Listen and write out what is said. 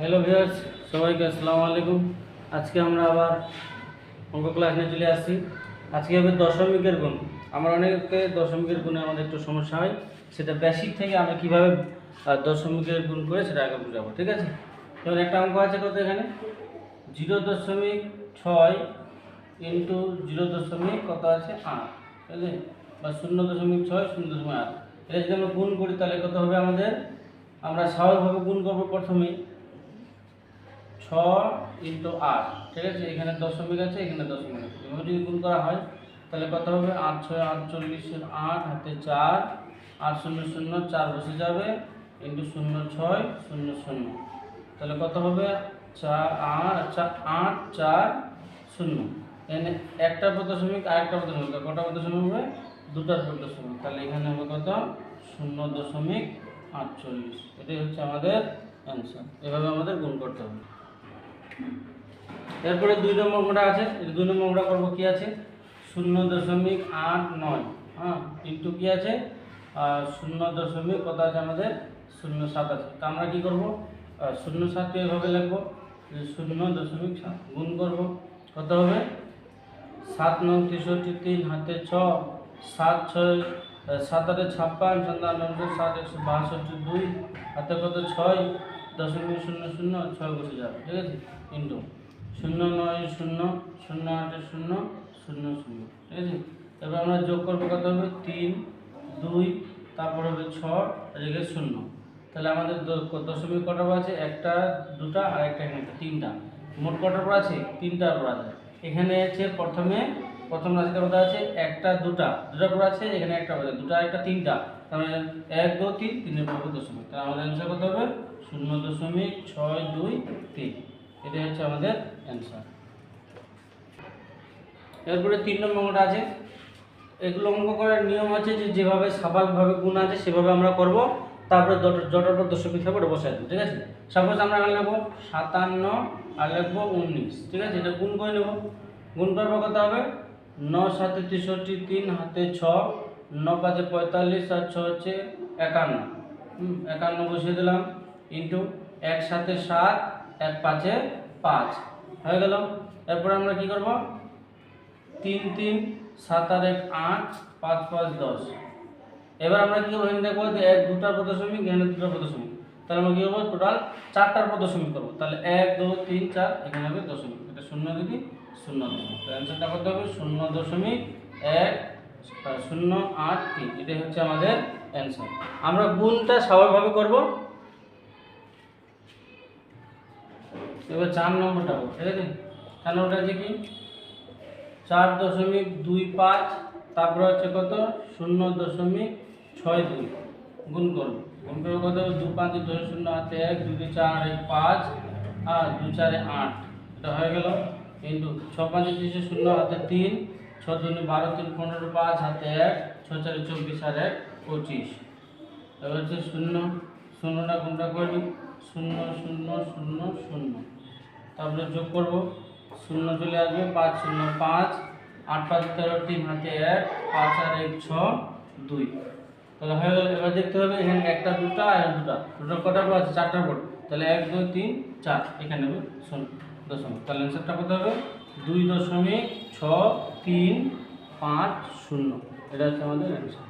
Hello viewers সবাইকে আসসালামু আলাইকুম। আজকে আমরা আবার অঙ্ক ক্লাস নিয়ে চলে আসছি। আজকে হবে দশমিকের গুণ। আমরা অনেকে দশমিকের গুণে আমাদের একটু সমস্যা হয়। সেটা বেসিক থেকে আমরা কীভাবে দশমিকের গুণ করে সেটা আগে বুঝাবো, ঠিক আছে? এবার একটা অঙ্ক আছে কত এখানে? জিরো দশমিক ছয় ইন্টু জিরো দশমিক কত আছে আট, ঠিক আছে? বা শূন্য দশমিক ছয়, শূন্য দশমিক আট। এটা যদি আমরা গুণ করি তাহলে কত হবে আমাদের? আমরা স্বাভাবিকভাবে গুণ করব প্রথমেই ছ ইন্টু আট, ঠিক আছে? এখানে দশমিক আছে, এখানে দশমিক আছে। এভাবে যদি গুণ করা হয়, তাহলে কত হবে? আট ছয় আটচল্লিশ আট, হাতে চার, আট শূন্য শূন্য, চার বসে যাবে। ইন্টু শূন্য ছয়, শূন্য শূন্য। তাহলে কত হবে? চার আট আচ্ছা আট, চার, শূন্য। এখানে একটা দশমিক আর একটা পর দশমিক কটা পর দশমিক হবে? দুটার পর তাহলে এখানে হবে কত? শূন্য দশমিক আটচল্লিশ। এটাই হচ্ছে আমাদের অ্যান্সার এভাবে আমাদের গুণ করতে হবে। এরপরে দুই নম্বর অঙ্কটা আছে দুই নম্বর অঙ্কটা করব কি আছে? শূন্য দশমিক আট নয় হ্যাঁ? ইন্টু কি আছে? শূন্য দশমিক কত আছে আমাদের? শূন্য সাত আছে। তা আমরা কী করব? শূন্য সাতকে এভাবে লিখব, যে শূন্য দশমিক সাত গুণ করব, কত হবে? সাত নং তেষট্টি তিন হাতে ছ, সাত ছয় সাত আটে ছাপ্পান্ন সাতানব্বই সাত একশো বাষট্টি দুই, হাতে কত ছয়? দশমিক শূন্য শূন্য, ছয় বসে যাবে, ঠিক আছে? ইন্টু শূন্য নয় শূন্য শূন্য আটে শূন্য শূন্য শূন্য ঠিক আছে এবার আমরা যোগ করব কত হবে তিন দুই তারপর হবে ছ এদিকে শূন্য তাহলে আমাদের দশমিক পর আছে একটা দুটা আর একটা এখানে তিনটা মোট কটার পর আছে তিনটার পর আছে এখানে আছে প্রথমে প্রথম রাশিটা কত আছে একটা দুটা দুটার পর আছে এখানে একটা পর আছে দুটা একটা তিনটা তাহলে এক দু তিন তিনের পর দশমিক তাহলে আমাদের অ্যান্সার কত হবে শূন্য দশমিক ছয় দুই তিন এটাই হচ্ছে আমাদের অ্যান্সার এরপরে তিন নম্বরটা আছে। এগুলো অঙ্ক করার নিয়ম আছে যে যেভাবে স্বাভাবিকভাবে গুণ আছে সেভাবে আমরা করব। তারপরে জট- জটার পর দশমিক থাকবে ওটা বসাই দেবো, ঠিক আছে? সাপোজ আমরা এখানে লিখব সাতান্ন আর লিখব উনিশ, ঠিক আছে? এটা গুণ করে নেব। গুণ করব কত হবে? ন সাতে তেষট্টি, তিন হাতে ছ, ন পাঁচে পঁয়তাল্লিশ, আর ছ হচ্ছে একান্ন। একান্ন বসিয়ে দিলাম। ইন্টু এক সাথে সাত এক পাঁচে পাঁচ। হয়ে গেল। এরপর আমরা কি করব? তিন তিন, সাত আর এক, আট, পাঁচ পাঁচ, দশ। এবার আমরা কি করব? এখানে দেখব এক দুটার পর দশমিক এখানে দুটার পর দশমিক তাহলে আমরা কি করব? টোটাল চারটার পর দশমিক করব। তাহলে এক, দু, তিন, চার, এখানে হবে দশমিক। এটা শূন্য দিদি শূন্য দশমিক তো অ্যান্সারটা করতে হবে শূন্য দশমিক এক শূন্য আট তিন। এটাই হচ্ছে আমাদের অ্যান্সার আমরা গুণটা স্বাভাবিকভাবে করব। এবার চার নম্বরটা করব ঠিক আছে? চার নম্বরটা হচ্ছে কি? চার দশমিক দুই পাঁচ, তারপরে হচ্ছে কত? শূন্য দশমিক ছয় দুই। গুণ করব। গুণ করব কত? দু পাঁচ দুই শূন্য হাতে এক, দুই চার এক পাঁচ, আর দু চারে আট। এটা হয়ে গেল কিন্তু ছ পাঁচে তিরিশে শূন্য হাতে তিন, ছ দুই বারো তিন পনেরো পাঁচ হাতে এক, ছ চারে চব্বিশ আর এক পঁচিশ। এবার হচ্ছে শূন্য, শূন্যটা কোনটা করি শূন্য শূন্য শূন্য শূন্য। তারপরে যোগ করব। শূন্য চলে আসবে পাঁচ, শূন্য পাঁচ। আট, পাঁচ, তেরো, তিন, হাতে এক, পাঁচ আর এক, ছ, দুই। তাহলে হয়ে গেল। এবার দেখতে হবে এখানে একটা, দুটা আর দুটা। দুটো কটার পর আছে? চারটার পর তাহলে এক, দুই, তিন, চার। এখানে হবে শূন্য দশমিক। তাহলে অ্যান্সারটা কত হবে? দুই দশমিক ছ, তিন, পাঁচ, শূন্য। এটা হচ্ছে আমাদের অ্যান্সার